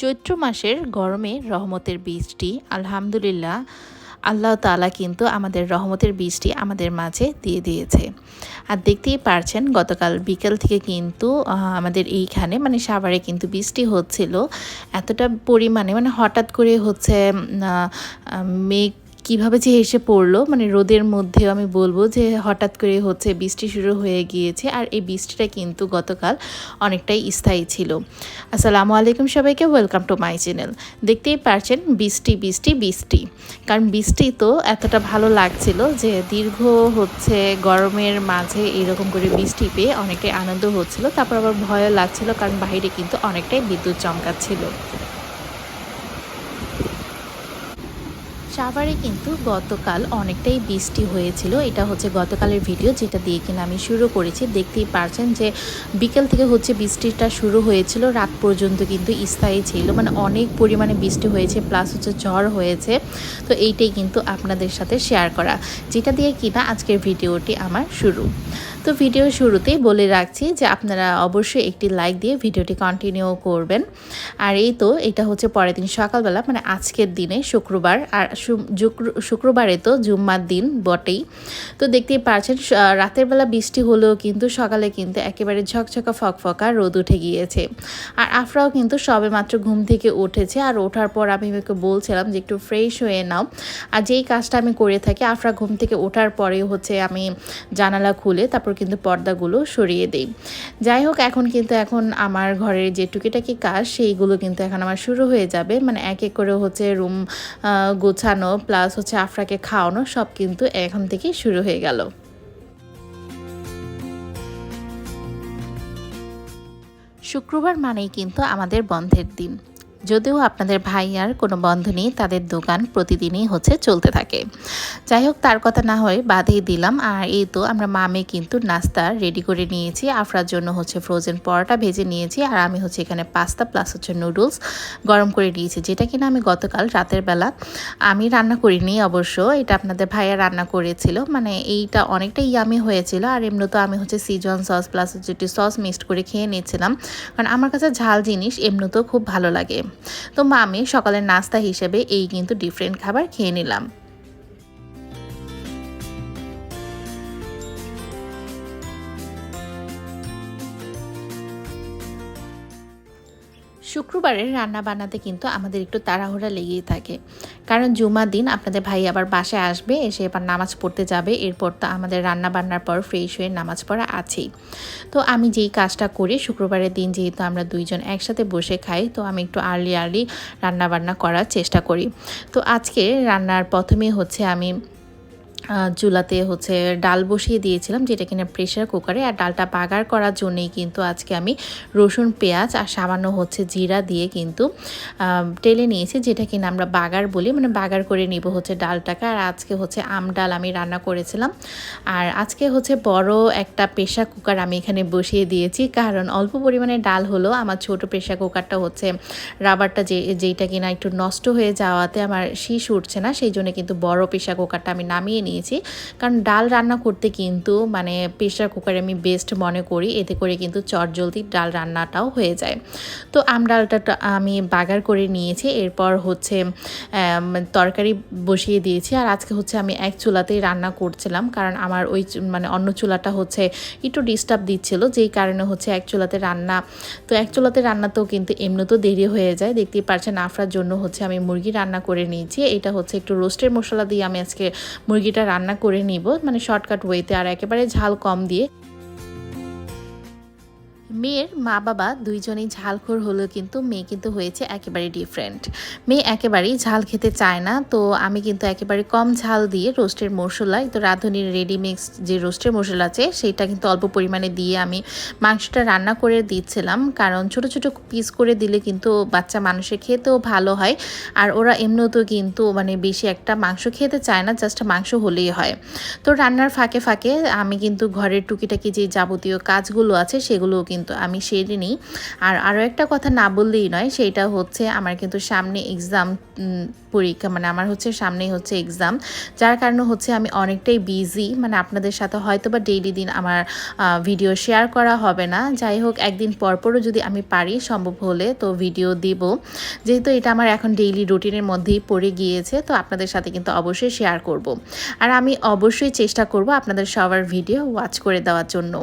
চৈত্র মাসের গরমে রহমতের বীজটি, আলহামদুলিল্লাহ, আল্লাহ তালা কিন্তু আমাদের রহমতের বীজটি আমাদের মাঝে দিয়ে দিয়েছে। আর দেখতেই পারছেন, গতকাল বিকেল থেকে কিন্তু আমাদের এইখানে মানে সাভারে কিন্তু বৃষ্টি হচ্ছিল। এতটা পরিমাণে মানে হঠাৎ করে হচ্ছে মেঘ কীভাবে যে এসে পড়ল মানে রোদের মধ্যেও আমি বলব যে হঠাৎ করে হচ্ছে বৃষ্টি শুরু হয়ে গিয়েছে আর এই বৃষ্টিটা কিন্তু গতকাল অনেকটাই স্থায়ী ছিল। আসসালামু আলাইকুম সবাইকে ওয়েলকাম টু মাই চ্যানেল দেখতেই পারছেন, বৃষ্টি বৃষ্টি বৃষ্টি। কারণ বৃষ্টি তো এতটা ভালো লাগছিল যে দীর্ঘ হচ্ছে গরমের মাঝে এরকম করে বৃষ্টি পেয়ে অনেকটাই আনন্দ হচ্ছিল। তারপর আবার ভয়ও লাগছিল কারণ বাইরে কিন্তু অনেকটাই বিদ্যুৎ চমকাচ্ছিল। সাভারে কিন্তু গতকাল অনেকটাই বৃষ্টি হয়েছিল। এটা হচ্ছে গতকালের ভিডিও যেটা দিয়ে কিনা আমি শুরু করেছি। দেখতেই পারছেন যে বিকেল থেকে হচ্ছে বৃষ্টিটা শুরু হয়েছিল, রাত পর্যন্ত কিন্তু স্থায়ী ছিল। মানে অনেক পরিমাণে বৃষ্টি হয়েছে প্লাস হচ্ছে ঝড় হয়েছে। তো এইটাই কিন্তু আপনাদের সাথে শেয়ার করা। যেটা দিয়ে কিনা আজকের ভিডিওটি আমার শুরু। তো ভিডিও শুরুতেই বলে রাখছি যে আপনারা অবশ্যই একটি লাইক দিয়ে ভিডিওটি কন্টিনিউ করবেন। আর এই তো, এটা হচ্ছে পরের দিন সকালবেলা মানে আজকের দিনে শুক্রবার, আর শুক্রবারে তো জুম্মার দিন বটেই। তো দেখতেই পারছেন, স- রাতের বেলা বৃষ্টি হলেও কিন্তু সকালে কিন্তু একেবারে ঝকঝকা, ফকফকা রোদ উঠে গিয়েছে। আর আফরাও কিন্তু সবে মাত্র ঘুম থেকে উঠেছে, আর ওঠার পর আমি ওকে বলছিলাম যে একটু ফ্রেশ হয়ে নাও। আর যেই কাজটা আমি করে থাকি, আফরা ঘুম থেকে ওঠার পরে হচ্ছে আমি জানালা খুলে, তারপর কিন্তু পর্দাগুলো সরিয়ে দিই। যাই হোক, এখন কিন্তু এখন আমার ঘরের যে টুকিটাকি কাজ, সেইগুলো কিন্তু এখন আমার শুরু হয়ে যাবে। মানে এক এক করে হচ্ছে রুম গোছানো প্লাস হচ্ছে আফরাকে খাওয়ানো, সব কিন্তু এখন থেকেই শুরু হয়ে গেল। শুক্রবার মানেই কিন্তু আমাদের বন্ধের দিন। যদিও আপনাদের ভাই আর কোনো বন্ধ নেই, তাদের দোকান প্রতিদিনই হচ্ছে চলতে থাকে। যাই হোক, তার কথা না হয় বাদেই দিলাম। আর এই তো আমরা মামে কিন্তু নাস্তা রেডি করে নিয়েছি। আফরার জন্য হচ্ছে ফ্রোজেন পরোটা ভেজে নিয়েছি। আর আমি হচ্ছে এখানে পাস্তা প্লাস হচ্ছে নুডলস গরম করে নিয়েছি, যেটা কিনা আমি গতকাল রাতের বেলা আমি রান্না করিনি অবশ্য, এটা আপনাদের ভাইয়া রান্না করেছিল। মানে এইটা অনেকটা ইয়ামি হয়েছিল। আর এমনি তো আমি হচ্ছে সিজন সস প্লাস হচ্ছে সস মিক্সড করে খেয়ে নিয়েছিলাম। কারণ আমার কাছে ঝাল জিনিস এমনিতেও খুব ভালো লাগে। তো মামি সকালের নাস্তা হিসেবে এই কিন্তু ডিফারেন্ট খাবার খেয়ে নিলাম। শুক্রবারের রান্না বান্নাতে কিন্তু আমাদের একটু তাড়াহুড়া লেগেই থাকে। কারণ জুমার দিন আপনাদের ভাই আবার বাসায় আসবে, এসে এবার নামাজ পড়তে যাবে। এরপর তো আমাদের রান্না বান্নার পর ফ্রেশ হয়ে নামাজ পড়া আছেই। তো আমি যেই কাজটা করি, শুক্রবারের দিন যেহেতু আমরা দুইজন একসাথে বসে খাই, তো আমি একটু আর্লি আর্লি রান্না বান্না করার চেষ্টা করি। তো আজকে রান্নার প্রথমে হচ্ছে আমি চুলাতে হচ্ছে ডাল বসিয়ে দিয়েছিলাম, যেটা কিনা প্রেশার কুকারে আর ডালটা বাগার করার জন্যই কিন্তু আজকে আমি রসুন, পেঁয়াজ আর সামান্য হচ্ছে জিরা দিয়ে কিন্তু টেলে নিয়েছি, যেটা কিনা আমরা বাগার বলি। মানে বাগার করে নিব হচ্ছে ডালটাকে। আর আজকে হচ্ছে আম ডাল আমি রান্না করেছিলাম। আর আজকে হচ্ছে বড় একটা প্রেশার কুকার আমি এখানে বসিয়ে দিয়েছি। কারণ অল্প পরিমাণে ডাল হলো, আমার ছোট প্রেশার কুকারটা হচ্ছে রাবারটা যে, যেইটা কিনা একটু নষ্ট হয়ে যাওয়াতে আমার শীষ উঠছে না, সেই জন্য কিন্তু বড় প্রেশার কুকারটা আমি নামিয়ে নিয়েছি। কারণ ডাল রান্না করতে কিন্তু মানে প্রেশার কুকারে আমি বেস্ট মনে করি, এতে করে কিন্তু চট জলদি ডাল রান্নাটাও হয়ে যায়। তো আম ডালটা আমি বাগার করে নিয়েছি, এরপর হচ্ছে তরকারি বসিয়ে দিয়েছি। আর আজকে হচ্ছে আমি এক চুলাতেই রান্না করছিলাম, কারণ আমার ওই মানে অন্য চুলাটা হচ্ছে একটু ডিস্টার্ব দিচ্ছিল, যেই কারণে হচ্ছে এক চুলাতে রান্না, তো এক চুলাতে রান্না তো কিন্তু এমনিতেও দেরি হয়ে যায়। দেখতেই পারছেন, আফরার জন্য হচ্ছে আমি মুরগি রান্না করে নিয়েছি। এটা হচ্ছে একটু রোস্টের মশলা দিয়ে আমি আজকে মুরগিটা রান্না করে নিব মানে শর্টকাট ওয়েতে আর একেবারে ঝাল কম দিয়ে মেয়ের মা বাবা দুইজনেই ঝালখোর হলেও কিন্তু মেয়ে কিন্তু হয়েছে একেবারে ডিফারেন্ট মেয়ে একেবারেই ঝাল খেতে চায় না, তো আমি কিন্তু একেবারে কম ঝাল দিয়ে রোস্টের মশলা তো রাঁধুনির রেডিমিক্স যে রোস্টের মশলা আছে সেটা কিন্তু অল্প পরিমাণে দিয়ে আমি মাংসটা রান্না করে দিচ্ছিলাম। কারণ ছোট ছোট পিস করে দিলে কিন্তু বাচ্চা মানুষের খেতেও ভালো হয়। আর ওরা এমনিতেও কিন্তু মানে বেশি একটা মাংস খেতে চায় না জাস্ট মাংস হলেই হয়। তো রান্নার ফাঁকে ফাঁকে আমি কিন্তু ঘরের টুকিটাকি যে যাবতীয় কাজগুলো আছে, সেগুলোও কিন্তু কিন্তু আমি সেরে নিই আর আরও একটা কথা না বললেই নয় সেইটা হচ্ছে আমার কিন্তু সামনে এক্সাম পরীক্ষা মানে আমার হচ্ছে সামনেই হচ্ছে এক্সাম যার কারণে হচ্ছে আমি অনেকটাই বিজি মানে আপনাদের সাথে হয়তো বা ডেইলি দিন আমার ভিডিও শেয়ার করা হবে না। যাই হোক, একদিন পরপরও যদি আমি পারি, সম্ভব হলে তো ভিডিও দিব। যেহেতু এটা আমার এখন ডেইলি রুটিনের মধ্যেই পড়ে গিয়েছে, তো আপনাদের সাথে কিন্তু অবশ্যই শেয়ার করব। আর আমি অবশ্যই চেষ্টা করব আপনাদের সবার ভিডিও ওয়াচ করে দেওয়ার জন্য।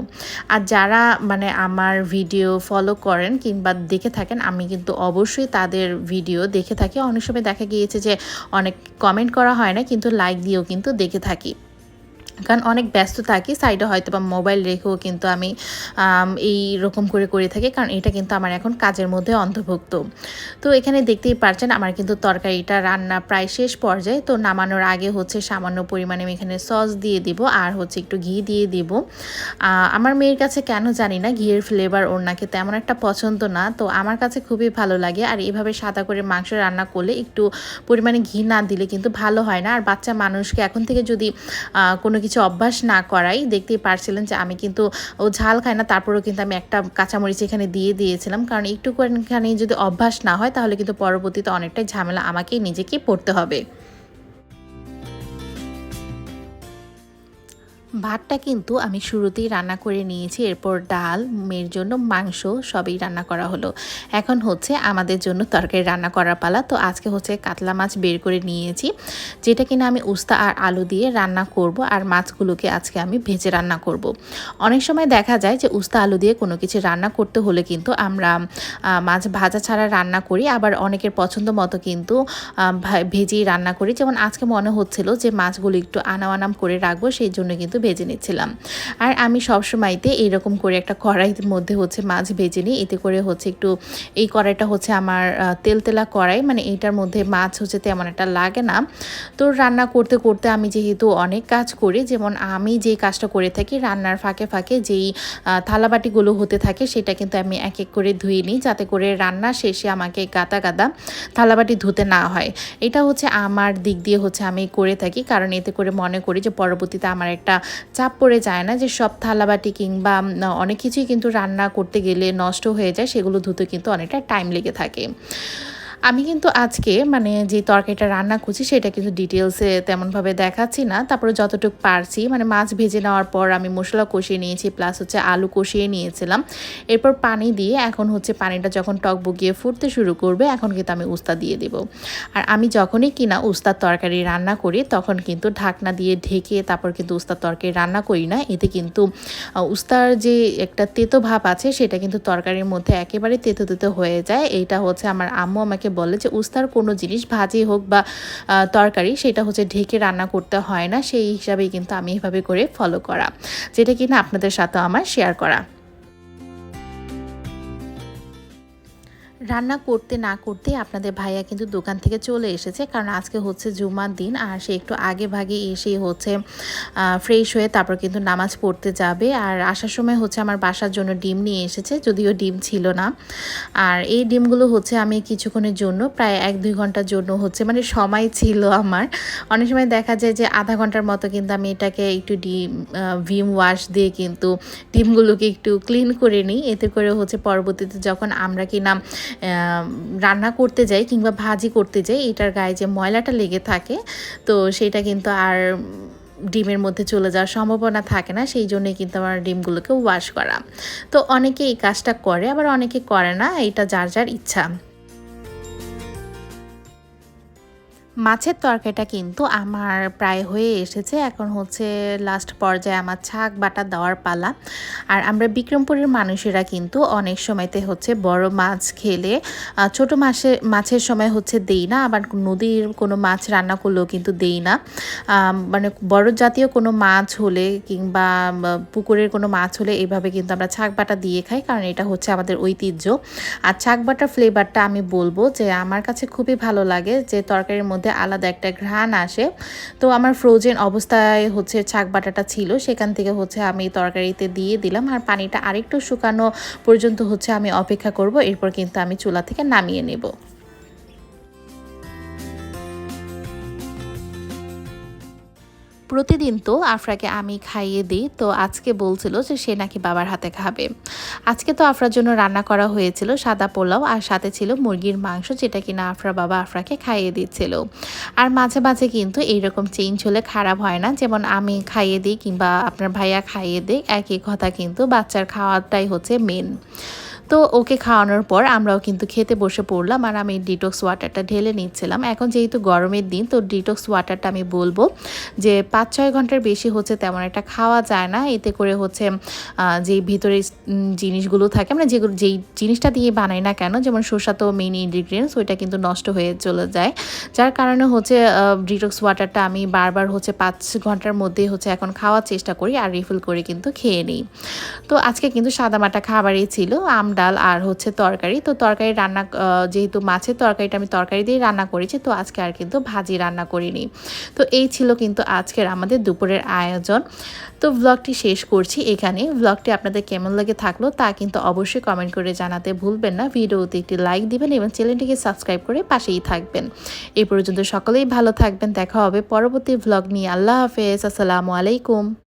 আর যারা মানে আমার ভিডিও ফলো করেন কিংবা দেখে থাকেন, আমি কিন্তু অবশ্যই তাদের ভিডিও দেখে থাকি। অনেক সময় দেখা গিয়েছে যে অনেক কমেন্ট করা হয় না কিন্তু লাইক দিয়েও কিন্তু দেখে থাকি। কারণ অনেক ব্যস্ত থাকি সাইডে হয়তো বা মোবাইল রেখেও কিন্তু আমি এই রকম করে করে থাকি, কারণ এটা কিন্তু আমার এখন কাজের মধ্যে অন্তর্ভুক্ত। তো এখানে দেখতেই পারছেন আমার কিন্তু তরকারিটা রান্না প্রায় শেষ পর্যায়ে, তো নামানোর আগে হচ্ছে সামান্য পরিমাণে আমি এখানে সস দিয়ে দিব, আর হচ্ছে একটু ঘি দিয়ে দিব। আমার মেয়ের কাছে কেন জানি না, ঘিয়ের ফ্লেভার ওর নাকি তেমন একটা পছন্দ না, তো আমার কাছে খুবই ভালো লাগে, আর এভাবে সাদা করে মাংস রান্না করলে একটু পরিমাণে ঘি না দিলে কিন্তু ভালো হয় না, আর বাচ্চা মানুষকে এখন থেকে যদি কোনো কিছু অভ্যাস না করাই দেখতেই পারছিলেন যে আমি কিন্তু ও ঝাল খাই না, তারপরেও কিন্তু আমি একটা কাঁচামরিচ এখানে দিয়ে দিয়েছিলাম। কারণ একটু যদি অভ্যাস না হয় তাহলে কিন্তু পরবর্তীতে অনেকটাই ঝামেলা আমাকেই নিজেকে পড়তে হবে। ভাতটা কিন্তু আমি শুরুতেই রান্না করে নিয়েছি, এরপর ডাল, মেয়ের জন্য মাংস সবই রান্না করা হলো। এখন হচ্ছে আমাদের জন্য তরকারি রান্না করার পালা। তো আজকে হচ্ছে কাতলা মাছ বের করে নিয়েছি, যেটা কিনা আমি উস্তা আর আলু দিয়ে রান্না করব আর মাছগুলোকে আজকে আমি ভেজে রান্না করব। অনেক সময় দেখা যায় যে উস্তা আলু দিয়ে কোনো কিছু রান্না করতে হলে কিন্তু আমরা মাছ ভাজা ছাড়া রান্না করি, আবার অনেকের পছন্দ মতো কিন্তু ভেজেই রান্না করি। যেমন আজকে মনে হচ্ছিল যে মাছগুলো একটু আনাম করে রাখব, সেই জন্য কিন্তু ভেজে নিচ্ছিলাম। আর আমি সবসময়তে এইরকম করে একটা কড়াইয়ের মধ্যে হচ্ছে মাছ ভেজে নিই। এতে করে হচ্ছে একটু এই কড়াইটা হচ্ছে আমার তেল তেলা কড়াই মানে এইটার মধ্যে মাছ হচ্ছে তেমন একটা লাগে না। তো রান্না করতে করতে আমি যেহেতু অনেক কাজ করি, যেমন আমি যে কাজটা করে থাকি, রান্নার ফাঁকে ফাঁকে যেই থালাবাটিগুলো হতে থাকে, সেটা কিন্তু আমি এক এক করে ধুয়ে নিই, যাতে করে রান্না শেষে আমাকে গাদা গাদা থালাবাটি ধুতে না হয়। এটা হচ্ছে আমার দিক দিয়ে হচ্ছে আমি করে থাকি, কারণ এতে করে মনে করি যে পরবর্তীতে আমার একটা চাপ পড়ে যায় না যে সব থালাবাটি কিংবা অনেক কিছুই কিন্তু রান্না করতে গেলে নষ্ট হয়ে যায়, সেগুলো ধুতে কিন্তু অনেকটা টাইম লেগে থাকে। আমি কিন্তু আজকে মানে যে তরকারিটা রান্না করছি, সেটা কিন্তু ডিটেলসে তেমনভাবে দেখাচ্ছি না। তারপরে যতটুকু পারছি মানে মাছ ভেজে নেওয়ার পর আমি মশলা কষিয়ে নিয়েছি প্লাস হচ্ছে আলু কষিয়ে নিয়েছিলাম। এরপর পানি দিয়ে এখন হচ্ছে পানিটা যখন টক বগিয়ে ফুটতে শুরু করবে, এখন কিন্তু আমি উস্তা দিয়ে দেব। আর আমি যখনই কিনা উস্তার তরকারি রান্না করি, তখন কিন্তু ঢাকনা দিয়ে ঢেকে তারপর কিন্তু উস্তার তরকারি রান্না করি না। এতে কিন্তু উস্তার যে একটা তেতো ভাব আছে, সেটা কিন্তু তরকারির মধ্যে একেবারে তেতো তেতো হয়ে যায়। এইটা হচ্ছে আমার আম্মু আমাকে বলে যে উস্তার কোনো জিনিস ভাজি হোক বা তরকারি সেটা হচ্ছে ঢেকে রান্না করতে হয় না। সেই হিসাবেই কিন্তু আমি এভাবে করে ফলো করা। যেটা কিনা আপনাদের সাথে আমার শেয়ার করা। রান্না করতে না করতে আপনাদের ভাইয়া কিন্তু দোকান থেকে চলে এসেছে। কারণ আজকে হচ্ছে জুমার দিন আর সে একটু আগে ভাগে এসে হচ্ছে ফ্রেশ হয়ে তারপর কিন্তু নামাজ পড়তে যাবে। আর আসার সময় হচ্ছে আমার বাসার জন্য ডিম নিয়ে এসেছে, যদিও ডিম ছিল না। আর এই ডিমগুলো হচ্ছে আমি কিছুক্ষণের জন্য, প্রায় এক দুই ঘণ্টার জন্য হচ্ছে মানে সময় ছিল আমার। অনেক সময় দেখা যায় যে আধা ঘণ্টার মতো কিন্তু আমি এটাকে একটু ডিম ভিম ওয়াশ দিয়ে কিন্তু ডিমগুলোকে একটু ক্লিন করে নিই। এতে করে হচ্ছে পরবর্তীতে যখন আমরা কিনা রান্না করতে যাই কিংবা ভাজি করতে যাই, এটার গায়ে যে ময়লাটা লেগে থাকে, তো সেটা কিন্তু আর ডিমের মধ্যে চলে যাওয়ার সম্ভাবনা থাকে না, সেই জন্যই কিন্তু আমার ডিমগুলোকে ওয়াশ করা। তো অনেকে এই কাজটা করে, আবার অনেকে করে না, এটা যার যার ইচ্ছা। মাছের তরকারিটা কিন্তু আমার প্রায় হয়ে এসেছে। এখন হচ্ছে লাস্ট পর্যায়ে আমার ছাক বাটা দেওয়ার পালা। আর আমরা বিক্রমপুরের মানুষেরা কিন্তু অনেক সময়তে হচ্ছে বড় মাছ খেলে ছোট মাছে, মাছের সময় হচ্ছে দেই না। আবার নদীর কোনো মাছ রান্না করলেও কিন্তু দেই না। মানে বড় জাতীয় কোনো মাছ হলে কিংবা পুকুরের কোনো মাছ হলে এইভাবে কিন্তু আমরা ছাক বাটা দিয়ে খাই, কারণ এটা হচ্ছে আমাদের ঐতিহ্য। আর ছাক বাটার ফ্লেভারটা আমি বলব যে আমার কাছে খুবই ভালো লাগে যে তরকারির মধ্যে মধ্যে আলাদা একটা ঘ্রাণ আসে। তো আমার ফ্রোজেন অবস্থায় হচ্ছে ছাক বাটাটা ছিল, সেখান থেকে হচ্ছে আমি তরকারিতে দিয়ে দিলাম আর পানিটা আরেকটু শুকানো পর্যন্ত হচ্ছে আমি অপেক্ষা করব, এরপর কিন্তু আমি চুলা থেকে নামিয়ে নেব। প্রতিদিন তো আফরাকে আমি খাইয়ে দিই। তো আজকে বলছিল যে সে নাকি বাবার হাতে খাবে। আজকে তো আফরার জন্য রান্না করা হয়েছিল সাদা পোলাও আর সাথে ছিল মুরগির মাংস যেটা কিনা আফরা বাবা আফরাকে খাইয়ে দিচ্ছিল। আর মাঝে মাঝে কিন্তু এইরকম চেঞ্জ হলে খারাপ হয় না। যেমন আমি খাইয়ে দিই কিংবা আপনার ভাইয়া খাইয়ে দিই একই কথা কিন্তু বাচ্চার খাওয়াটাই হচ্ছে মেন তো ওকে খাওয়ানোর পর আমরাও কিন্তু খেতে বসে পড়লাম আর আমি ডিটক্স ওয়াটারটা ঢেলে নিচ্ছিলাম। এখন যেহেতু গরমের দিন, তো ডিটক্স ওয়াটারটা আমি বলব যে পাঁচ ছয় ঘণ্টার বেশি হচ্ছে তেমন একটা খাওয়া যায় না। এতে করে হচ্ছে যেই ভিতরে জিনিসগুলো থাকে আমরা যেগুলো, যেই জিনিসটা দিয়ে বানাই না কেন, যেমন শসা তো মেইন ইনগ্রিডিয়েন্টস ওইটা কিন্তু নষ্ট হয়ে চলে যায়। যার কারণে হচ্ছে ডিটক্স ওয়াটারটা আমি বারবার হচ্ছে পাঁচ ঘণ্টার মধ্যে হচ্ছে এখন খাওয়ার চেষ্টা করি আর রিফিল করে কিন্তু খেয়ে নিই। তো আজকে কিন্তু সাদামাটা খাবারই ছিল। আম ডাল আর হচ্ছে তরকারি। তো তরকারি রান্না যেহেতু মাছের তরকারিটা আমি তরকারি দিয়ে রান্না করেছি, তো আজকে আর কিন্তু ভাজি রান্না করিনি। তো এই ছিল কিন্তু আজকের আমাদের দুপুরের আয়োজন। তো ব্লগটি শেষ করছি এখানে। ব্লগটি আপনাদের কেমন লাগে থাকল তা কিন্তু অবশ্যই কমেন্ট করে জানাতে ভুলবেন না। ভিডিওতে একটি লাইক দিবেন এবং চ্যানেলটিকে সাবস্ক্রাইব করে পাশেই থাকবেন। এই পর্যন্ত সকলেই ভালো থাকবেন। দেখা হবে পরবর্তী ব্লগ নিয়ে। আল্লাহ হাফেজ। আসসালামু আলাইকুম।